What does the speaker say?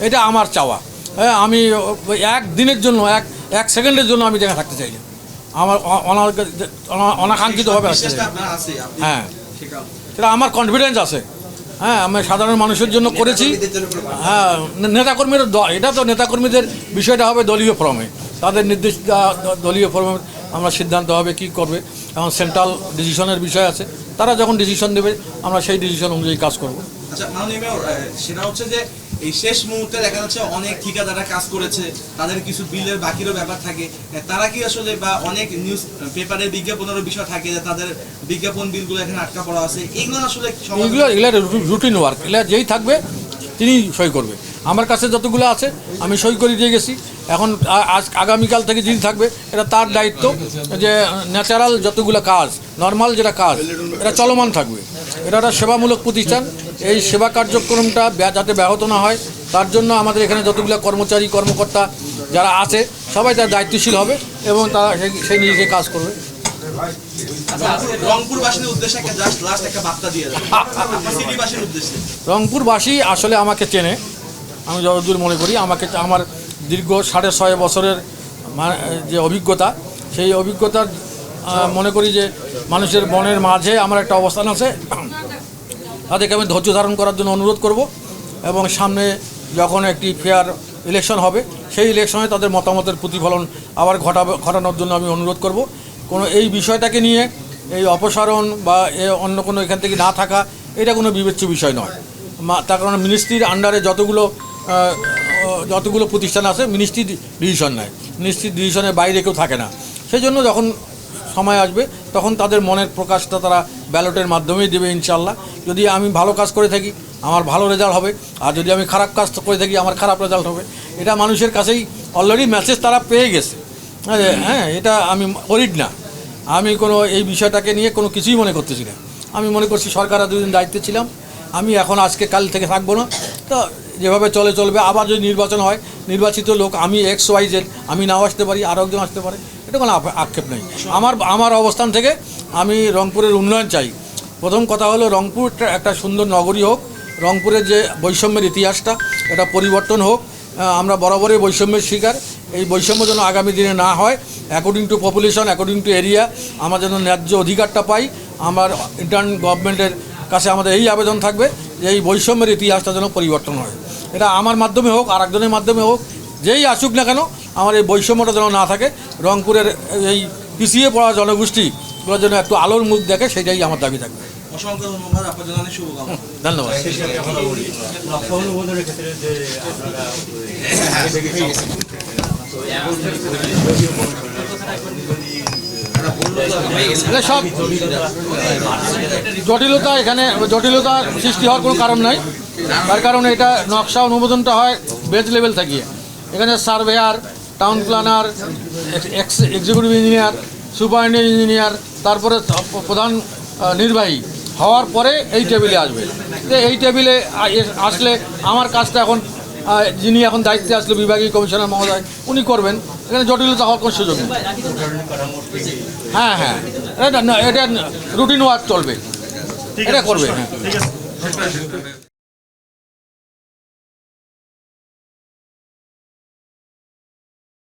এটা আমার চাওয়া। হ্যাঁ আমি এক দিনের জন্য এক এক সেকেন্ডের জন্য আমি যেখানে থাকতে চাই না। আমার অ- অনা- অনা- অনাকাঙ্ক্ষিতভাবে আসতে চাই বিশ্বাসটা না। আপনার আছে হ্যাঁ। সেটা আমার কনফিডেন্স আছে। হ্যাঁ আমি সাধারণ মানুষের জন্য করেছি। হ্যাঁ নেতাকর্মীর এটা তো নেতাকর্মীদের বিষয়টা হবে দলীয় ফর্মে। তাদের নির্দেশ দলীয় ফর্মে আমরা সিদ্ধান্ত হবে কি করবে। এবং সেন্ট্রাল ডিসিশনের বিষয় আছে। তারা যখন ডিসিশন দেবে আমরা সেই ডিসিশন অনুযায়ী কাজ করব। আচ্ছা সেটা হচ্ছে যে এই শেষ মুহূর্তে দেখা যাচ্ছে অনেক ঠিকাদাররা কাজ করেছে, তাদের কিছু বিলের বাকিরও ব্যাপার থাকে। তারা কি আসলে বা অনেক নিউজ পেপারের বিজ্ঞাপনেরও বিষয় থাকে যে তাদের বিজ্ঞাপন বিলগুলো এখানে আটকা পড়া আছে? এগুলো আসলে এগুলো এগুলো রুটিন ওয়ার্ক এগুলো যেই থাকবে, তিনি সই করবে। আমার কাছে যতগুলো আছে, আমি সই করে দিয়ে গেছি। এখন আজ আগামীকাল থেকে যিনি থাকবে, এটা তার দায়িত্ব যে ন্যাচারাল যতগুলো কাজ নর্মাল যেটা কাজ, এটা চলমান থাকবে। এটা একটা সেবামূলক প্রতিষ্ঠান। এই সেবা কার্যক্রমটা যাতে ব্যাহত না হয় তার জন্য আমাদের এখানে যতগুলো কর্মচারী কর্মকর্তা যারা আছে সবাই তার দায়িত্বশীল হবে এবং তারা সেই- সেই নিজে কাজ করবে। উদ্দেশ্যে রংপুরবাসী আসলে আমাকে চেনে। আমি যতদূর মনে করি আমাকে আমার দীর্ঘ সাড়ে ছয় বছরের যে অভিজ্ঞতা সেই অভিজ্ঞতার মনে করি যে মানুষের মনের মাঝে আমার একটা অবস্থান আছে। তাদেরকে আমি ধৈর্য ধারণ করার জন্য অনুরোধ করব এবং সামনে যখন একটি ফেয়ার ইলেকশন হবে, সেই ইলেকশনে তাদের মতামতের প্রতিফলন আবার ঘটাবে, ঘটানোর জন্য আমি অনুরোধ করব। কোনো এই বিষয়টাকে নিয়ে, এই অপসারণ বা অন্য কোনো এখান থেকে না থাকা, এটা কোনো বিবেচ্য বিষয় নয়। তার কারণ মিনিস্ট্রির আন্ডারে যতগুলো যতগুলো প্রতিষ্ঠান আছে মিনিস্ট্রি ডিসিশন নেয়। মিনিস্ট্রি ডিসিশনের বাইরে কেউ থাকে না। সেই জন্য যখন সময় আসবে তখন তাদের মনের প্রকাশটা তারা ব্যালটের মাধ্যমেই দেবে ইনশাল্লাহ যদি আমি ভালো কাজ করে থাকি আমার ভালো রেজাল্ট হবে। আর যদি আমি খারাপ কাজ করে থাকি আমার খারাপ রেজাল্ট হবে। এটা মানুষের কাছেই অলরেডি মেসেজ তারা পেয়ে গেছে। হ্যাঁ, হ্যাঁ এটা আমি অরিড না। আমি কোনো এই বিষয়টাকে নিয়ে কোনো কিছুই মনে করতেছি না। আমি মনে করছি সরকার দুদিন দায়িত্বে ছিলাম। আমি এখন আজকে কাল থেকে থাকব না। তো যেভাবে চলে চলবে। আবার যদি নির্বাচন হয় নির্বাচিত লোক আমি এক্স ওয়াই জেড আমি নাও আসতে পারি আরও একজন আসতে পারে। এটা কোনো আক্ষেপ নেই। আমার আমার অবস্থান থেকে আমি রংপুরের উন্নয়ন চাই। প্রথম কথা হলো রংপুরটা একটা সুন্দর নগরী হোক, রংপুরের যে বৈষম্যের ইতিহাসটা, এটা পরিবর্তন হোক আমরা বরাবরই বৈষম্যের শিকার। এই বৈষম্য যেন আগামী দিনে না হয় according to population according to area আমরা যেন ন্যায্য অধিকারটা পাই, আমার ইন্টার্ন গভর্নমেন্টের কাছে আমাদের এই আবেদন থাকবে, যে এই বৈষম্যের ইতিহাসটা যেন পরিবর্তন হয়। এটা আমার মাধ্যমে হোক আর একজনের মাধ্যমে হোক, যেই আসুক না কেন আমার এই বৈষম্যটা যেন না থাকে রংপুরের এই পিছিয়ে পড়া জনগোষ্ঠীগুলোর জন্য একটু আলোর মুখ দেখে সেটাই আমার দাবি থাকবে। অসংখ্য ধন্যবাদ আপনার জন্য শুভকামনা। সব জটিলতা এখানে জটিলতা সৃষ্টি হওয়ার কোনো কারণ নাই। তার কারণে এটা নকশা অনুমোদনটা হয় বেজ লেভেল থাকিয়ে এখানে surveyor town planner executive engineer superintendent engineer তারপরে প্রধান নির্বাহী হওয়ার পরে এই টেবিলে আসবে। তো এই টেবিলে আসলে আমার কাজটা এখন যিনি এখন দায়িত্বে আসলে বিভাগীয় কমিশনার মহোদয় উনি করবেন। এখানে জটিলতা হওয়ার কোনো সুযোগ নেই। হ্যাঁ হ্যাঁ। এটা এটা রুটিন ওয়ার্ক চলবে। এটা করবে হ্যাঁ।